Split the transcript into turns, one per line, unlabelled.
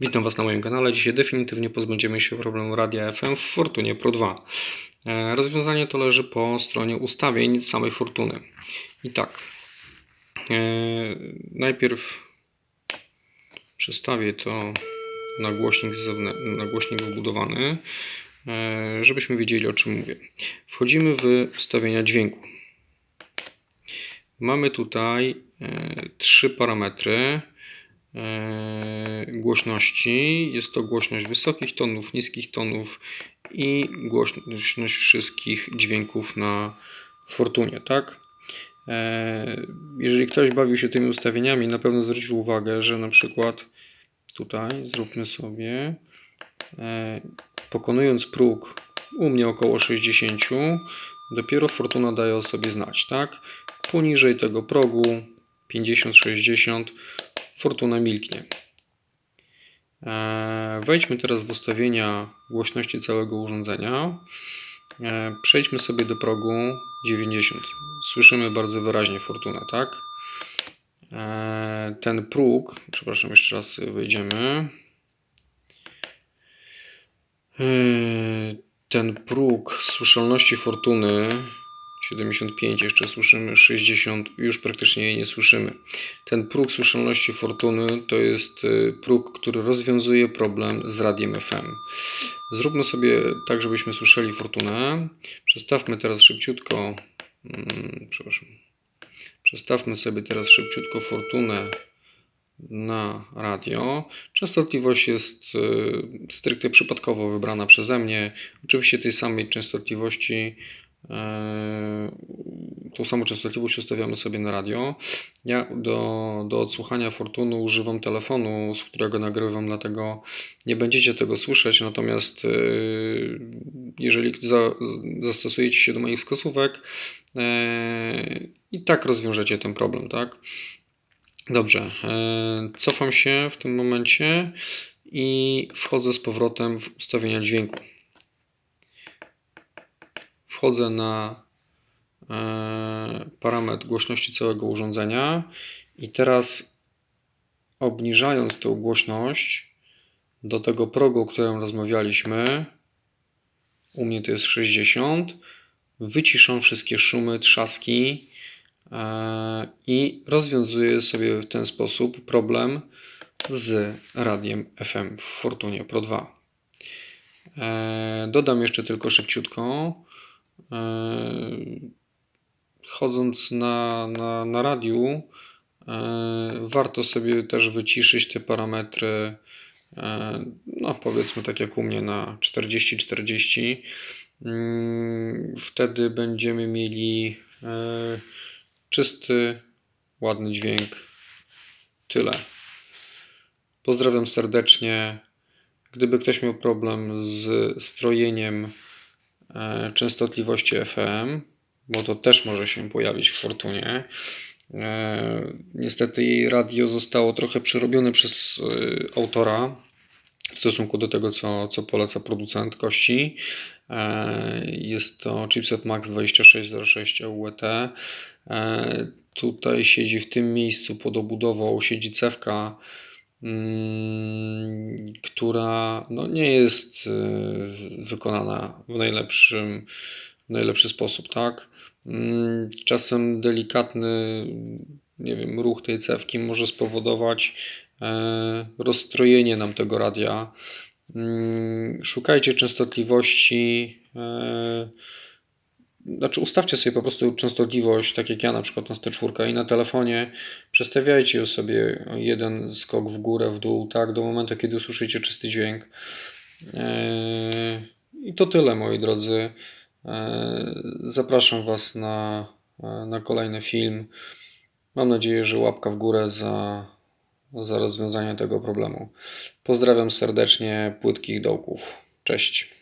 Witam Was na moim kanale. Dzisiaj definitywnie pozbędziemy się problemu radia FM w Fortunie Pro 2. E, Rozwiązanie to leży po stronie ustawień samej Fortuny. I tak, e, najpierw przestawię to na głośnik, na głośnik wbudowany, e, żebyśmy wiedzieli o czym mówię. Wchodzimy w ustawienia dźwięku. Mamy tutaj trzy parametry głośności. Jest to głośność wysokich tonów, niskich tonów i głośność wszystkich dźwięków na Fortunie, tak? E, Jeżeli ktoś bawił się tymi ustawieniami, na pewno zwrócił uwagę, że na przykład tutaj zróbmy sobie e, pokonując próg u mnie około 60, dopiero Fortuna daje o sobie znać, tak? Poniżej tego progu 50-60 Fortuna milknie. E, Wejdźmy teraz w ustawienia głośności całego urządzenia. E, Przejdźmy sobie do progu 90. Słyszymy bardzo wyraźnie Fortunę, tak? E, Ten próg, przepraszam, jeszcze raz wejdziemy. Ten próg słyszalności Fortuny 75, jeszcze słyszymy 60, już praktycznie jej nie słyszymy. Ten próg słyszalności Fortuny to jest y, próg, który rozwiązuje problem z radiem FM. Zróbmy sobie tak, żebyśmy słyszeli Fortunę. Przestawmy teraz szybciutko, mm, przepraszam, przestawmy sobie teraz szybciutko Fortunę na radio. Częstotliwość jest y, stricte przypadkowo wybrana przeze mnie. Oczywiście tej samej częstotliwości tą samą częstotliwość ustawiamy sobie na radio. Ja do, do odsłuchania Fortuny używam telefonu, z którego nagrywam, dlatego nie będziecie tego słyszeć. Natomiast e, jeżeli za, zastosujecie się do moich wskazówek, e, i tak rozwiążecie ten problem, tak? Dobrze, e, cofam się w tym momencie i wchodzę z powrotem w ustawienia dźwięku. Wchodzę na e, parametr głośności całego urządzenia i teraz obniżając tą głośność do tego progu, o którym rozmawialiśmy, u mnie to jest 60, wyciszam wszystkie szumy, trzaski e, i rozwiązuję sobie w ten sposób problem z radiem FM w Fortunie Pro 2. E, Dodam jeszcze tylko szybciutko. E, Chodząc na, na, na radiu, e, warto sobie też wyciszyć te parametry. e, No, powiedzmy tak jak u mnie na 40-40. Mm, Wtedy będziemy mieli czysty, ładny dźwięk. Tyle. Pozdrawiam serdecznie. Gdyby ktoś miał problem z strojeniem częstotliwości FM, bo to też może się pojawić w Fortunie. E, Niestety jej radio zostało trochę przerobione przez e, autora w stosunku do tego, co, co poleca producent kości. E, Jest to chipset Max 2606 EUT. E, Tutaj siedzi w tym miejscu pod obudową siedzi cewka, która no, nie jest e, wykonana w najlepszym, w najlepszy sposób, tak? Mm, Czasem delikatny, nie wiem, ruch tej cewki może spowodować e, rozstrojenie nam tego radia. Mm, Szukajcie częstotliwości. Znaczy, ustawcie sobie po prostu częstotliwość, tak jak ja na przykład na 104 i na telefonie. Przestawiajcie sobie jeden skok w górę, w dół, tak, do momentu, kiedy usłyszycie czysty dźwięk. E, I to tyle, moi drodzy. E, Zapraszam Was na, na kolejny film. Mam nadzieję, że łapka w górę za, za rozwiązanie tego problemu. Pozdrawiam serdecznie, płytkich dołków. Cześć.